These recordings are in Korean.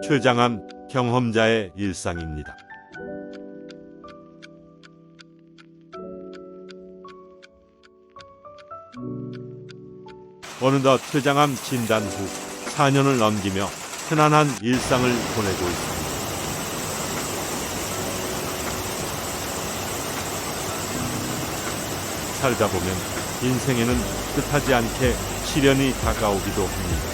최장암 경험자의 일상입니다. 어느덧 췌장암 진단 후 4년을 넘기며 편안한 일상을 보내고 있습니다. 살다 보면 인생에는 뜻하지 않게 시련이 다가오기도 합니다.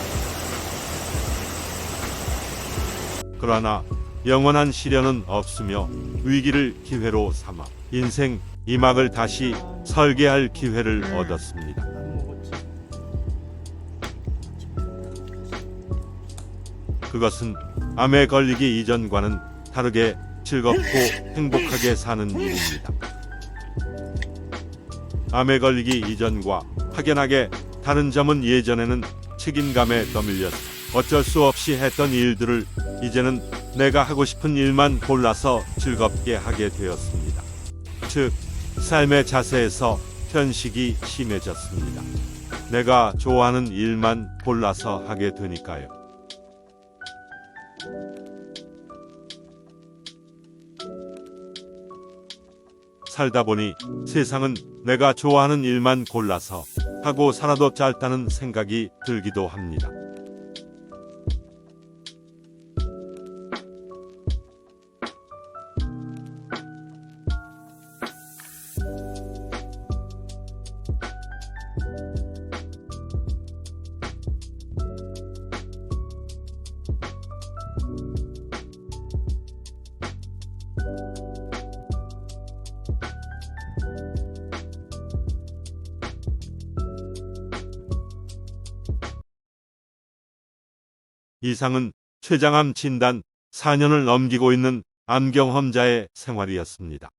그러나 영원한 시련은 없으며 위기를 기회로 삼아 인생 이막을 다시 설계할 기회를 얻었습니다. 그것은 암에 걸리기 이전과는 다르게 즐겁고 행복하게 사는 일입니다. 암에 걸리기 이전과 확연하게 다른 점은 예전에는 책임감에 떠밀려서 어쩔 수 없이 했던 일들을 이제는 내가 하고 싶은 일만 골라서 즐겁게 하게 되었습니다. 즉, 삶의 자세에서 편식이 심해졌습니다. 내가 좋아하는 일만 골라서 하게 되니까요. 살다 보니 세상은 내가 좋아하는 일만 골라서 하고 살아도 짧다는 생각이 들기도 합니다. 이상은 췌장암 진단 4년을 넘기고 있는 암경험자의 생활이었습니다.